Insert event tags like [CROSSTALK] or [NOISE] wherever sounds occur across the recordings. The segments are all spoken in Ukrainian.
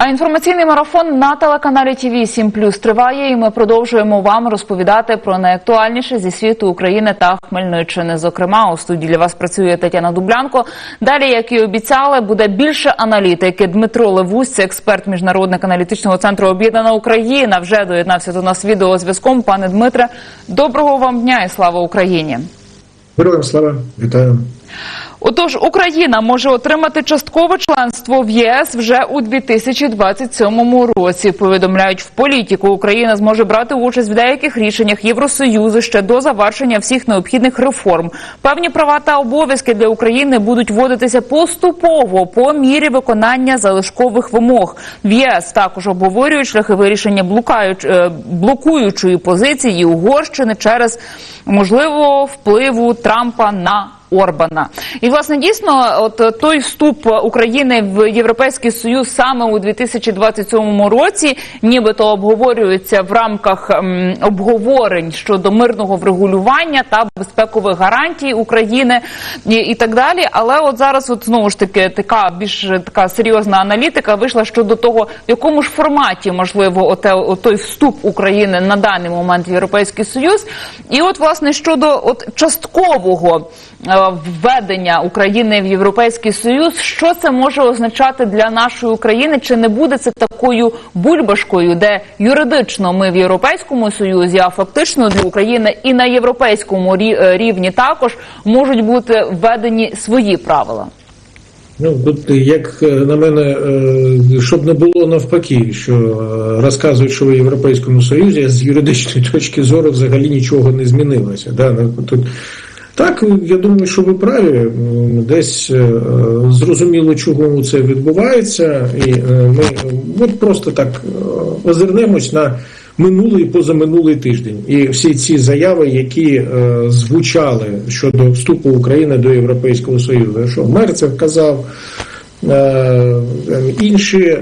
А інформаційний марафон на телеканалі ТВ 7 Плюс триває, і ми продовжуємо вам розповідати про найактуальніше зі світу України та Хмельниччини. Зокрема, у студії для вас працює Тетяна Дублянко. Далі, як і обіцяли, буде більше аналітики. Дмитро Левусь, експерт міжнародник аналітичного центру Об'єднана Україна. Вже доєднався до нас відеозв'язком. Пане Дмитре, доброго вам дня і слава Україні. Героям слава, вітаю. Отож, Україна може отримати часткове членство в ЄС вже у 2027 році. Повідомляють в політику. Україна зможе брати участь в деяких рішеннях Євросоюзу ще до завершення всіх необхідних реформ. Певні права та обов'язки для України будуть вводитися поступово по мірі виконання залишкових вимог. В ЄС також обговорюють шляхи вирішення блукаючи, е, блокуючої позиції Угорщини через можливо впливу Трампа на Орбана. І власне дійсно, от той вступ України в Європейський Союз саме у 2027 році, нібито обговорюється в рамках обговорень щодо мирного врегулювання та безпекових гарантій України і, і так далі. Але от зараз, от знову ж таки, така більш така серйозна аналітика вийшла щодо того, в якому ж форматі можливо оте, той вступ України на даний момент в Європейський Союз. І от власне щодо от часткового е, введення України в Європейський Союз, що це може означати для нашої України? Чи не буде це такою бульбашкою, де юридично ми в Європейському Союзі, а фактично для України і на європейському е, рівні також можуть бути введені свої правила? Ну тут як е, на мене, е, щоб не було навпаки, що е, розказують, що в Європейському Союзі з юридичної [LAUGHS] точки зору взагалі нічого не змінилося. Да? ну, Тут так, я думаю, що ви праві. Десь е, зрозуміло, чого це відбувається, і е, ми от просто так е, озирнемось на минулий і позаминулий тиждень. І всі ці заяви, які звучали щодо вступу України до Європейського Союзу, що Мерцев казав. Інші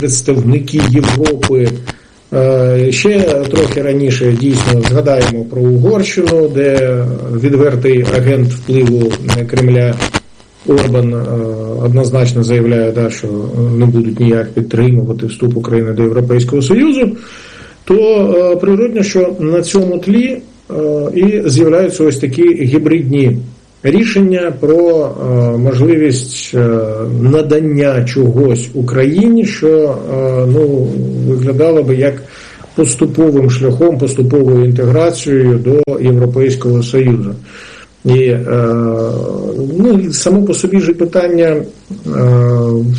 представники Європи Ще трохи раніше дійсно згадаємо про Угорщину, де відвертий агент впливу Кремля Орбан е, однозначно заявляє, що не будуть ніяк підтримувати вступ України до Європейського Союзу, то е, природно, що на цьому тлі е, і з'являються ось такі гібридні рішення про е, можливість е, надання чогось Україні, що е, ну, виглядало би як поступовим шляхом, поступовою інтеграцією до Європейського Союзу. І ну, само по собі ж питання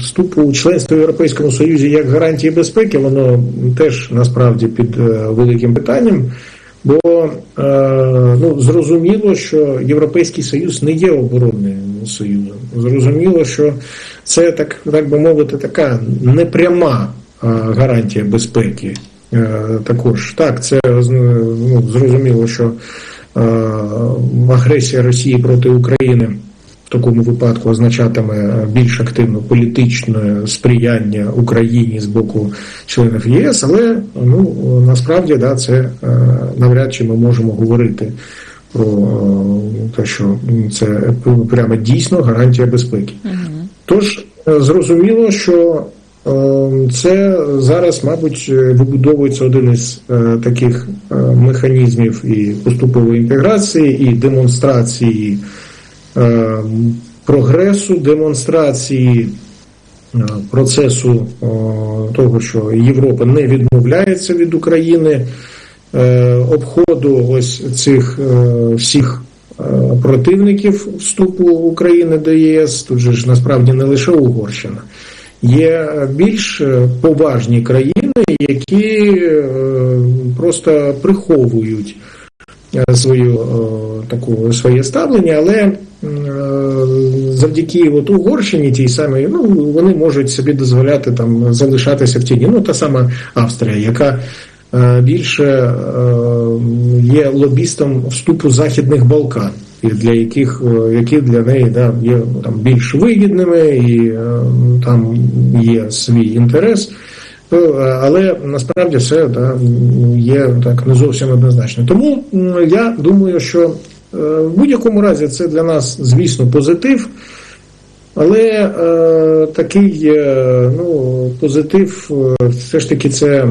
вступу у членство в Європейському Союзі як гарантії безпеки, воно теж насправді під великим питанням. Бо зрозуміло, що Європейський Союз не є оборонним союзом. Зрозуміло, що це так, так би мовити, така непряма е, гарантія безпеки. Е, також так, це ну, зрозуміло, що е, агресія Росії проти України такому випадку означатиме більш активне політичне сприяння Україні з боку членів ЄС, але ну насправді да, це е, навряд чи ми можемо говорити про е, те, що це прямо дійсно гарантія безпеки. Тож е, зрозуміло, що е, це зараз, мабуть, вибудовується один із е, таких е, механізмів і поступової інтеграції, і демонстрації е, прогресу, демонстрації е, процесу е, того, що Європа не відмовляється від України, е, обходу ось цих е, всіх е, противників вступу України до ЄС. Тут же ж насправді не лише Угорщина. Є більш поважні країни, які е, просто приховують е, свою е, таку своє ставлення, але е, завдяки от Угорщині тій самій, ну вони можуть собі дозволяти там залишатися в тіні. Ну та сама Австрія, яка е, більше є лобістом вступу західних Балкан. І для яких які для неї да, є ну, там більш вигідними, і там є свій інтерес. Ну, е, Але насправді все да, є так не зовсім однозначно. Тому я думаю, що е, в будь-якому разі це для нас, звісно, позитив. Але е, такий е, ну, позитив, е, все ж таки, це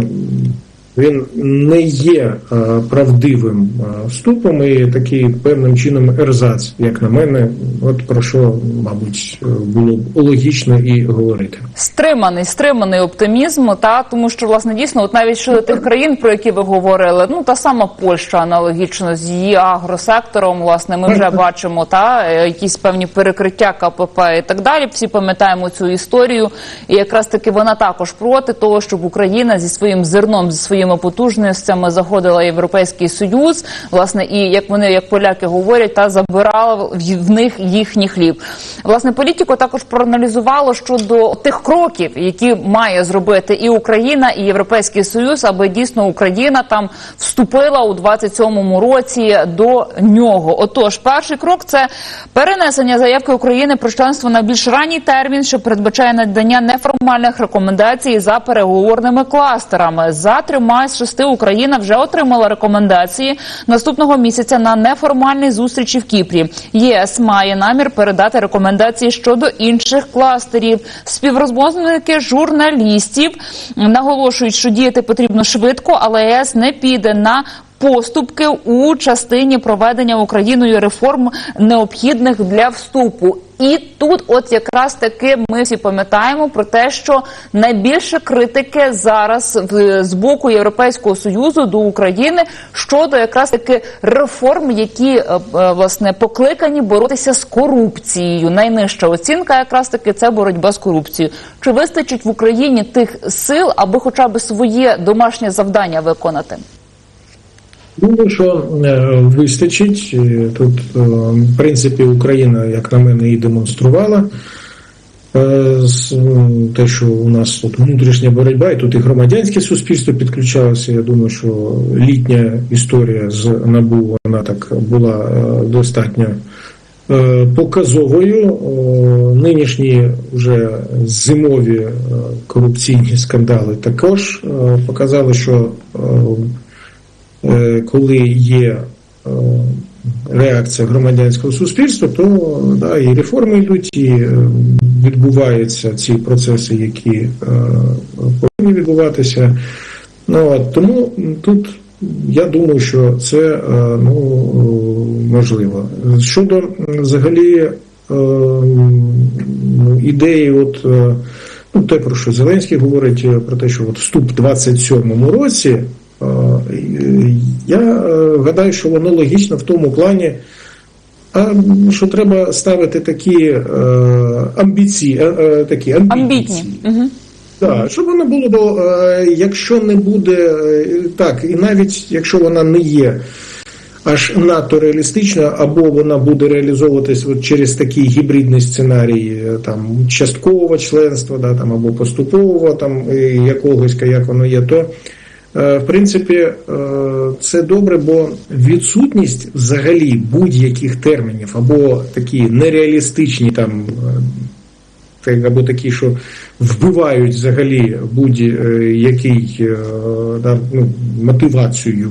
він не є е, правдивим е, вступом і такий певним чином ерзац, як на мене, от про що, мабуть, е, було б логічно і говорити. Стриманий, стриманий оптимізм, та тому що власне дійсно, от навіть щодо тих країн, про які ви говорили, ну та сама Польща аналогічно з її агросектором, власне, ми вже бачимо та якісь певні перекриття КПП і так далі. Всі пам'ятаємо цю історію, і якраз таки вона також проти того, щоб Україна зі своїм зерном, зі своїми потужностями заходила європейський союз, власне, і як вони, як поляки говорять, та забирала в- них їхній хліб. Власне, політико також проаналізувало щодо тих кроків, які має зробити і Україна, і Європейський Союз, аби дійсно Україна там вступила у 27-му році до нього. Отож, перший крок це перенесення заявки України про членство на більш ранній термін, що передбачає надання неформальних рекомендацій за переговорними кластерами. За трьома з шести Україна вже отримала рекомендації наступного місяця на неформальній зустрічі в Кіпрі. ЄС має намір передати рекомендації щодо інших кластерів. Співрозмовники журналістів наголошують, що діяти потрібно швидко, але ЄС не піде на поступки у частині проведення Україною реформ необхідних для вступу. І тут, от якраз таки, ми всі пам'ятаємо про те, що найбільше критики зараз в- з боку Європейського союзу до України щодо якраз таки реформ, які е, е, власне покликані боротися з корупцією. Найнижча оцінка, якраз таки, це боротьба з корупцією. Чи вистачить в Україні тих сил, аби хоча б своє домашнє завдання виконати? Думаю, що е, вистачить. Е, Тут, е, в принципі, Україна, як на мене, і демонструвала м, те, що у нас тут внутрішня боротьба, і тут і громадянське суспільство підключалося. Я думаю, що літня історія з НАБУ вона так була достатньо показовою. Нинішні вже зимові корупційні скандали також показали, що коли є е, реакція громадянського суспільства, то да, і реформи йдуть, і е, відбуваються ці процеси, які е, повинні відбуватися. Ну, тому тут я думаю, що це е, ну, можливо. Щодо взагалі е, ідеї, от. е, Ну, те, про що Зеленський говорить, е, про те, що от вступ в 27-му році, е, е, я е, гадаю, що воно логічно в тому плані, що треба ставити такі е, амбіції, е, такі амбітні. Амбітні. Так, щоб воно було, бо якщо не буде так, і навіть якщо вона не є аж надто реалістична, або вона буде реалізовуватись от через такий гібридний сценарій, там часткового членства, да, там або поступового там якогось, як воно є, то в принципі е, це добре, бо відсутність взагалі будь-яких термінів або такі нереалістичні там. е, або такі, що вбивають взагалі будь-який е, ну, мотивацію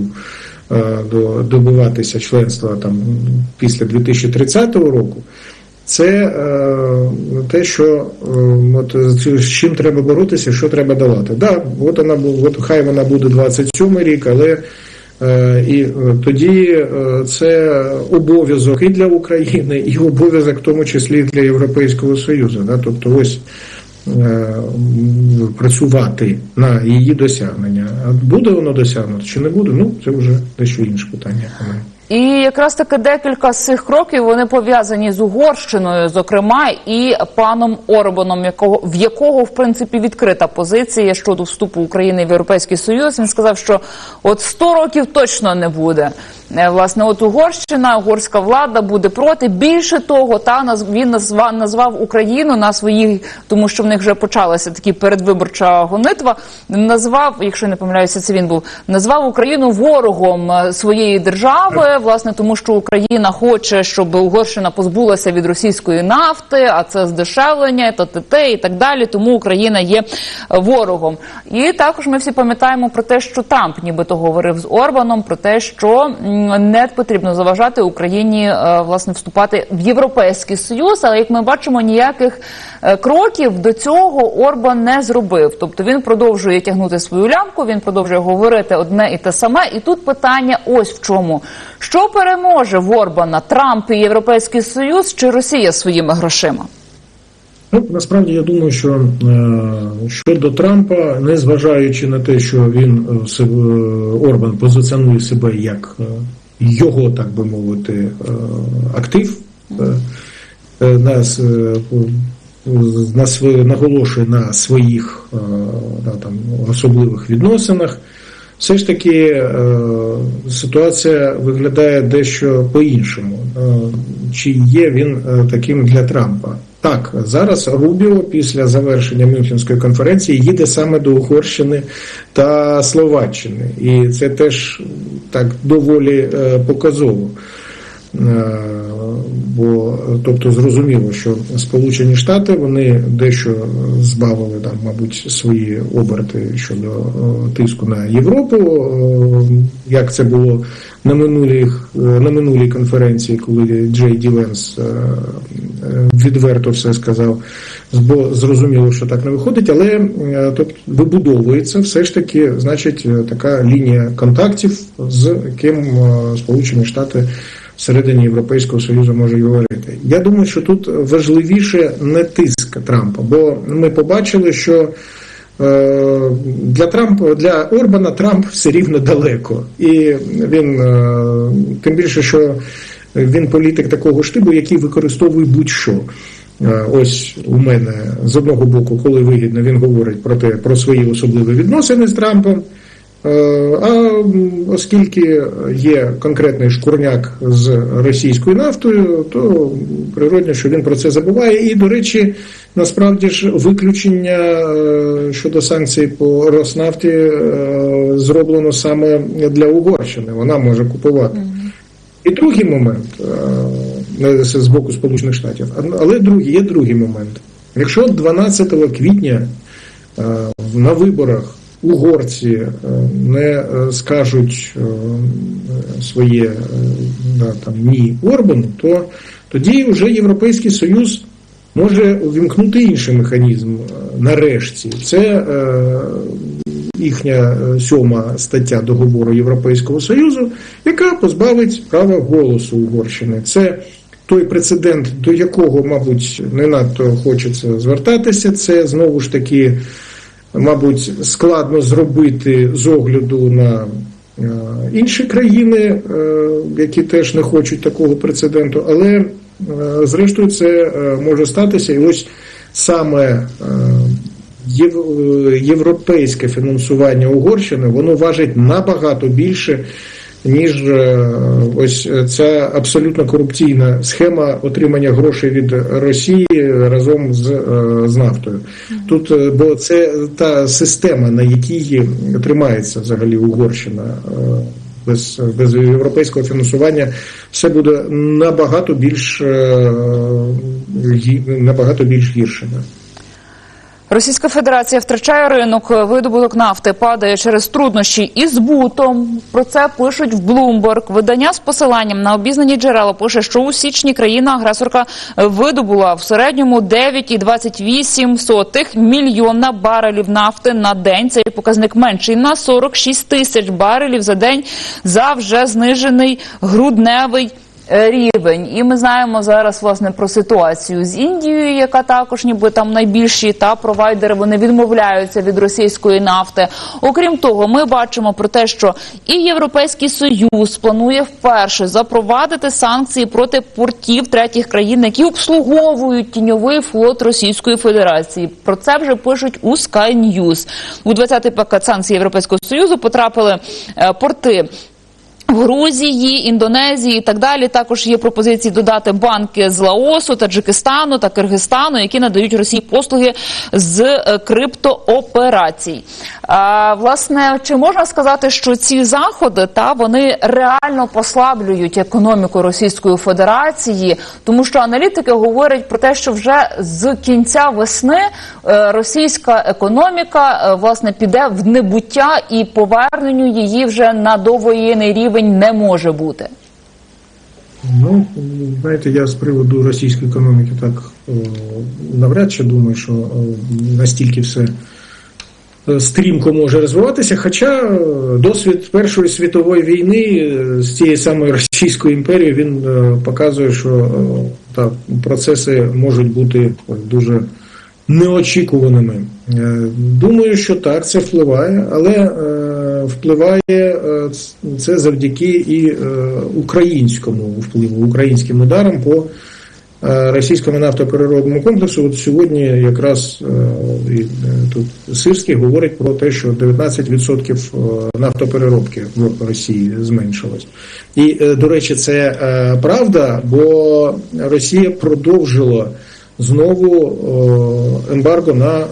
е, до добиватися членства там після 2030 року. Це е, те, що е, от, з чим треба боротися, що треба давати. Да, от вона от хай вона буде 27 рік, але е, і е, тоді е, це обов'язок і для України, і обов'язок в тому числі для Європейського Союзу. Да? Тобто ось е, працювати на її досягнення. А буде воно досягнуто чи не буде? Ну це вже дещо інше питання. І якраз таки декілька з цих кроків вони пов'язані з Угорщиною, зокрема, і паном Орбаном, якого в якого в принципі відкрита позиція щодо вступу України в Європейський Союз. Він сказав, що от 100 років точно не буде. Е, Власне, от Угорщина, угорська влада буде проти. Більше того, та він назвав, назвав Україну на своїй, тому що в них вже почалася такі передвиборча гонитва. Назвав, якщо не помиляюся, це він був назвав Україну ворогом е, своєї держави. Власне, тому що Україна хоче, щоб Угорщина позбулася від російської нафти, а це здешевлення, та т.т. і так далі. Тому Україна є е, ворогом. І також ми всі пам'ятаємо про те, що Трамп нібито говорив з Орбаном про те, що не потрібно заважати Україні е, власне вступати в європейський союз. Але як ми бачимо, ніяких кроків до цього Орбан не зробив. Тобто він продовжує тягнути свою лямку, він продовжує говорити одне і те саме. І тут питання ось в чому: що переможе в Орбана Трамп і Європейський Союз чи Росія своїми грошима? Ну, насправді я думаю, що е, щодо Трампа, незважаючи на те, що він е, е, Орбан позиціонує себе як е, його, так би мовити, е, актив, е, е, нас, е, на св- наголошує на своїх е, да, там, особливих відносинах. Все ж таки е, ситуація виглядає дещо по-іншому. Е, Чи є він таким для Трампа? Так, зараз Рубіо після завершення Мюнхенської конференції їде саме до Угорщини та Словаччини, і це теж так доволі показово. Е, Бо тобто зрозуміло, що Сполучені Штати вони дещо збавили там, мабуть, свої оберти щодо е, тиску на Європу, е, як це було на минулих на минулій конференції, коли Джей Ді Венс е, відверто все сказав, бо зрозуміло, що так не виходить, але тобто вибудовується все ж таки, значить, така лінія контактів, з ким Сполучені Штати всередині Європейського Союзу може говорити. Я думаю, що тут важливіше не тиск Трампа, бо ми побачили, що е, для Трампа для Орбана Трамп все рівно далеко, і він е, тим більше, що він політик такого штибу, який використовує будь-що. Е, Ось у мене з одного боку, коли вигідно, він говорить про те про свої особливі відносини з Трампом. Е, А оскільки є конкретний шкурняк з російською нафтою, то природно, що він про це забуває. І, до речі, насправді ж виключення е, щодо санкцій по Роснафті е, зроблено саме для Угорщини. Вона може купувати. І другий момент з боку Сполучених Штатів, але другий, є другий момент. Якщо 12 квітня на виборах угорці е, не е, скажуть е, своє да, там, ні Орбану, то тоді вже Європейський Союз може увімкнути інший механізм нарешті. Це їхня сьома стаття договору Європейського Союзу, яка позбавить права голосу Угорщини. Це той прецедент, до якого, мабуть, не надто хочеться звертатися. Це знову ж таки, мабуть, складно зробити з огляду на е, інші країни, е, які теж не хочуть такого прецеденту, але е, зрештою це може статися. І ось саме єв- європейське фінансування Угорщини воно важить набагато більше, ніж е, ось ця абсолютно корупційна схема отримання грошей від Росії разом з, е, з нафтою. Тут е, бо це та система, на якій тримається взагалі Угорщина. е, Без, без європейського фінансування все буде набагато більш е, набагато більш гірше. Російська Федерація втрачає ринок, видобуток нафти падає через труднощі із збутом. Про це пишуть в Bloomberg. Видання з посиланням на обізнані джерела пише, що у січні країна-агресорка видобула в середньому 9,28 мільйона барелів нафти на день. Цей показник менший на 46 тисяч барелів за день за вже знижений грудневий е, рівень. І ми знаємо зараз власне про ситуацію з Індією, яка також ніби там найбільші та провайдери вони відмовляються від російської нафти. Окрім того, ми бачимо про те, що і Європейський Союз планує вперше запровадити санкції проти портів третіх країн, які обслуговують тіньовий флот Російської Федерації. Про це вже пишуть у Sky News. У 20-й пакет санкцій Європейського Союзу потрапили е, порти. В Грузії, Індонезії і так далі також є пропозиції додати банки з Лаосу, Таджикистану та Киргизстану, які надають Росії послуги з е, криптооперацій. А, власне, чи можна сказати, що ці заходи та вони реально послаблюють економіку Російської Федерації, тому що аналітики говорять про те, що вже з кінця весни е, російська економіка е, власне піде в небуття і поверненню її вже на довоєнний рівень рівень не може бути? Ну, знаєте, я з приводу російської економіки так е, навряд чи думаю, що е, настільки все е, стрімко може розвиватися. Хоча досвід Першої світової війни з цієї самої Російської імперії він показує, що так, процеси можуть бути дуже неочікуваними. Думаю, що так, це впливає, але впливає е, це завдяки і е, українському впливу, українським ударам по е, російському нафтопереробному комплексу. От сьогодні якраз тут Сирський говорить про те, що 19% нафтопереробки в Росії зменшилось. І, до речі, це правда, бо Росія продовжила знову ембарго на,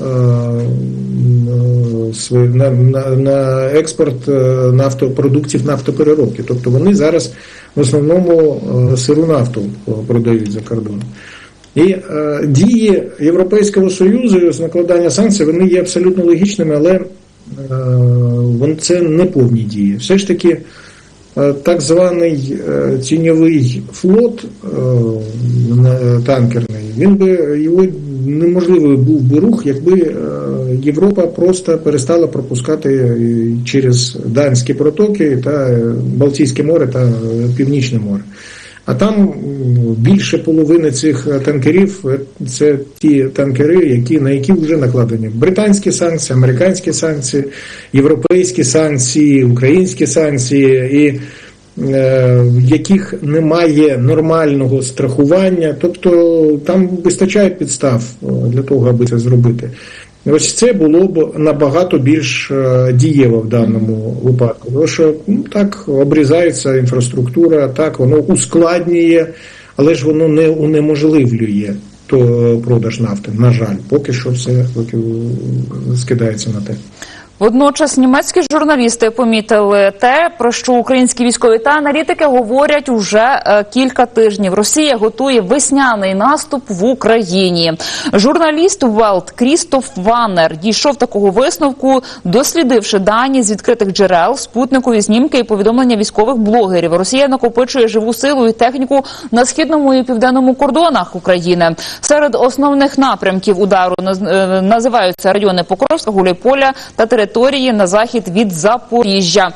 на, на, на експорт е, нафтопродуктів нафтопереробки. Тобто вони зараз в основному е, сиру нафту е, продають за кордон. І е, дії Європейського Союзу з накладання санкцій вони є абсолютно логічними, але е, це не повні дії. Все ж таки, так званий е, тіньовий флот е, танкерний, він би його неможливий був би рух, якби е, Європа просто перестала пропускати е, через Данські протоки та е, Балтійське море та е, Північне море. А там більше половини цих е, танкерів е, це ті танкери, які, на які вже накладені британські санкції, американські санкції, європейські санкції, українські санкції, і е, яких немає нормального страхування, тобто там вистачає підстав е, для того, аби це зробити. Ось це було б набагато більш е, дієво в даному випадку. Тому що ну, так обрізається інфраструктура, так воно ускладнює, але ж воно не унеможливлює то продаж нафти. На жаль, поки що все поки скидається на те. Водночас німецькі журналісти помітили те, про що українські військові та аналітики говорять уже е, кілька тижнів. Росія готує весняний наступ в Україні. Журналіст Велт Крістоф Ваннер дійшов такого висновку, дослідивши дані з відкритих джерел, спутникові знімки і повідомлення військових блогерів. Росія накопичує живу силу і техніку на східному і південному кордонах України. Серед основних напрямків удару наз- е, називаються райони Покровська, Гуляйполя та території на захід від Запоріжжя.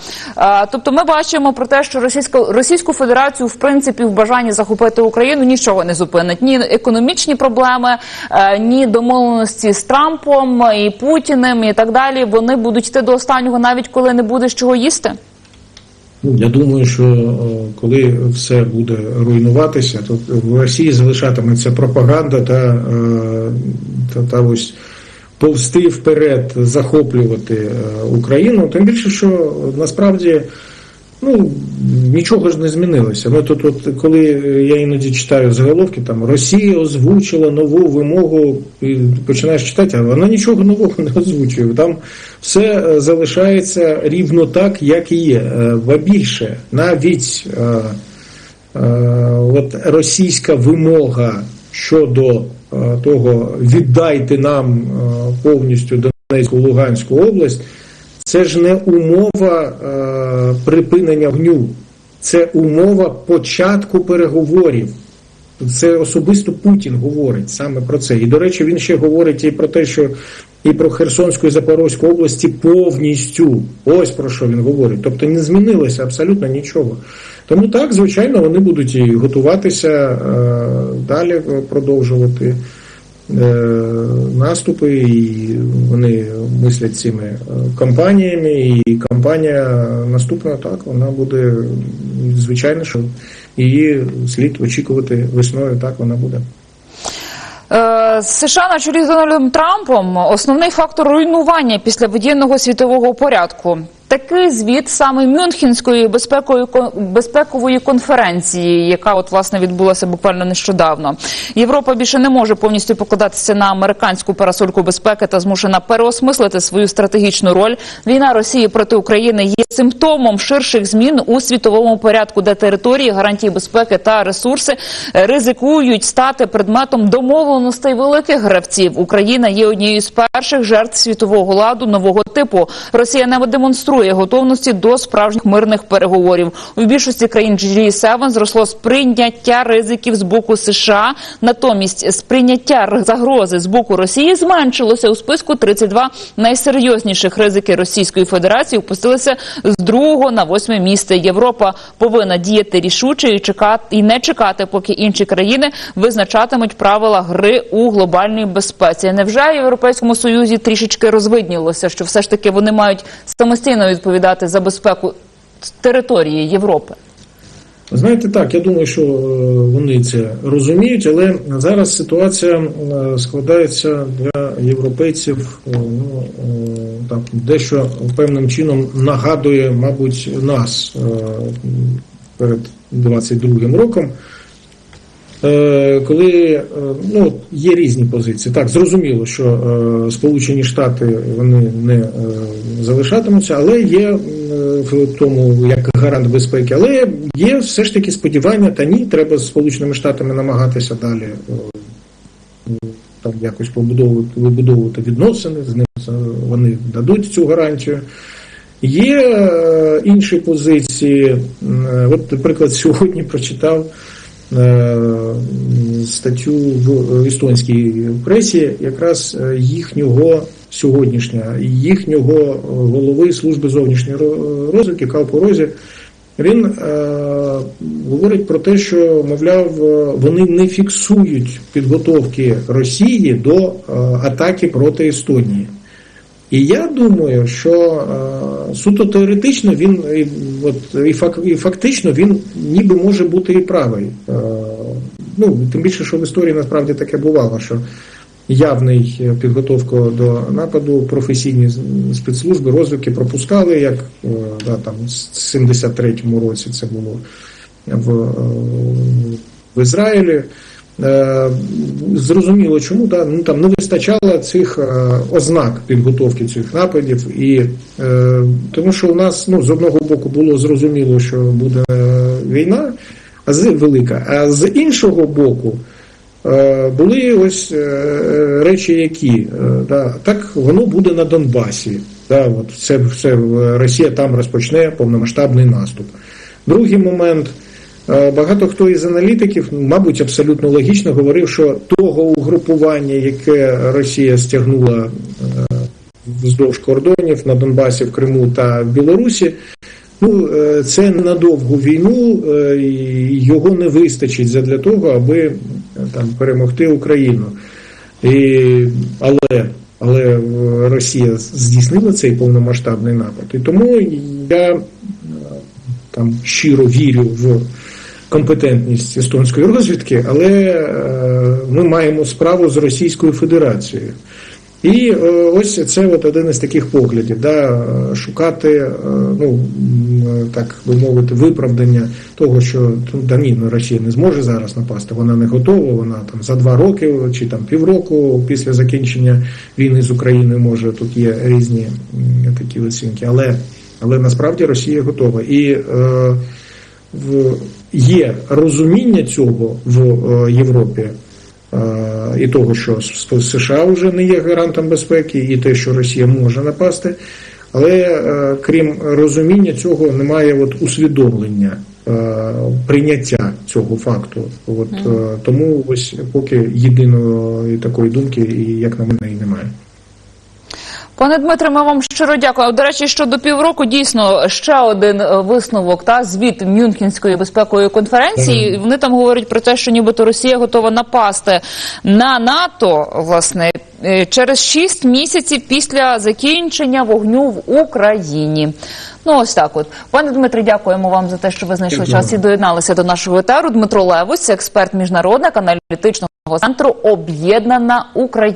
Тобто, ми бачимо про те, що Російську Федерацію в принципі в бажанні захопити Україну нічого не зупинить. Ні економічні проблеми, е, ні домовленості з Трампом і Путіним і так далі. Вони будуть йти до останнього, навіть коли не буде з чого їсти. Я думаю, що е, коли все буде руйнуватися, то в Росії залишатиметься пропаганда та, е, та, та ось повсти вперед, захоплювати е, Україну. Тим більше, що насправді ну, нічого ж не змінилося. Ну, тут, от, коли я іноді читаю заголовки, там Росія озвучила нову вимогу, і починаєш читати, а вона нічого нового не озвучує. Там все е, залишається рівно так, як і є. Е, Ба більше, навіть е, е, от російська вимога щодо того віддайте нам е, повністю Донецьку Луганську область, це ж не умова е, припинення вогню, це умова початку переговорів. Це особисто Путін говорить саме про це. І, до речі, він ще говорить і про те, що і про Херсонську і Запорозьку області повністю. Ось про що він говорить. Тобто не змінилося абсолютно нічого. Тому так, звичайно, вони будуть і готуватися е, далі продовжувати е, наступи, і вони мислять цими е, кампаніями, і кампанія наступна так, вона буде звичайно, що її слід очікувати весною, так вона буде. США на чолі з Дональдом Трампом основний фактор руйнування після воєнного світового порядку. Такий звіт саме Мюнхенської безпекової безпекової конференції, яка от власне відбулася буквально нещодавно. Європа більше не може повністю покладатися на американську парасольку безпеки та змушена переосмислити свою стратегічну роль. Війна Росії проти України є симптомом ширших змін у світовому порядку, де території, гарантії безпеки та ресурси ризикують стати предметом домовленостей великих гравців. Україна є однією з перших жертв світового ладу нового типу. Росія не демонструє своєї готовності до справжніх мирних переговорів. У більшості країн G7 зросло сприйняття ризиків з боку США. Натомість сприйняття загрози з боку Росії зменшилося у списку 32 найсерйозніших ризики Російської Федерації. Опустилися з другого на восьме місце. Європа повинна діяти рішуче і чекати і не чекати, поки інші країни визначатимуть правила гри у глобальній безпеці. Невже Європейському Союзі трішечки розвиднілося, що все ж таки вони мають самостійно відповідати за безпеку території Європи? Знаєте, так, я думаю, що е, вони це розуміють, але зараз ситуація е, складається для європейців е, ну, так, дещо певним чином нагадує, мабуть, нас перед 22 роком. Е, Коли е, ну, є різні позиції, так зрозуміло, що е, Сполучені Штати вони не залишатимуться, але є в тому як гарант безпеки, але є все ж таки сподівання, та ні, треба з Сполученими Штатами намагатися далі там якось побудовувати вибудовувати відносини, з ними е, вони дадуть цю гарантію. Є інші позиції. От, наприклад, сьогодні прочитав статтю в естонській пресі, якраз е, їхнього сьогоднішнього, їхнього е, голови служби зовнішньої ро- розвідки Калпо Розі. Він е, говорить про те, що мовляв, е, вони не фіксують підготовки Росії до е, атаки проти Естонії. І я думаю, що е, суто теоретично він от, і, фак, і фактично він ніби може бути і правий. Е, ну, тим більше, що в історії насправді таке бувало, що явний е, підготовку до нападу професійні спецслужби розвідки пропускали, як да, там, в 73-му році це було в, в Ізраїлі. Е, Зрозуміло, чому да? ну, там не вистачало цих е, ознак підготовки цих нападів, і е, тому що у нас ну, з одного боку було зрозуміло, що буде війна, велика, а з іншого боку. Були ось речі, які да, так воно буде на Донбасі. Да, от це, це е, Росія там розпочне повномасштабний наступ. Другий момент. Е, Багато хто із аналітиків, мабуть, абсолютно логічно говорив, що того угрупування, яке Росія стягнула е, вздовж кордонів на Донбасі, в Криму та в Білорусі, ну е, це на довгу війну, його не вистачить для того, аби там перемогти Україну. І, але, але Росія здійснила цей повномасштабний напад. І тому я там щиро вірю в компетентність естонської розвідки, але е, ми маємо справу з Російською Федерацією. І е, ось це от один із таких поглядів, да, шукати, е, ну так би мовити, виправдання того, що да ні, ну, Росія не зможе зараз напасти, вона не готова, вона там за два роки чи там півроку після закінчення війни з Україною може тут є різні такі оцінки, але, але насправді Росія готова. І е, в, є розуміння цього в е, Європі. е, І того, що США вже не є гарантом безпеки, і те, що Росія може напасти, але е, крім розуміння цього, немає от усвідомлення прийняття цього факту. От е, тому ось поки єдиної такої думки, і як на мене, і немає. Пане Дмитре, ми вам щиро дякуємо. До речі, що до півроку дійсно ще один е, висновок та звіт Мюнхенської безпекової конференції. Вони там говорять про те, що нібито Росія готова напасти на НАТО, власне, е, через 6 місяців після закінчення вогню в Україні. Ну ось так. От пане Дмитре, дякуємо вам за те, що ви знайшли Дякую. час і доєдналися до нашого етеру. Дмитро Левус, експерт міжнародник аналітичного центру Об'єднана Україна.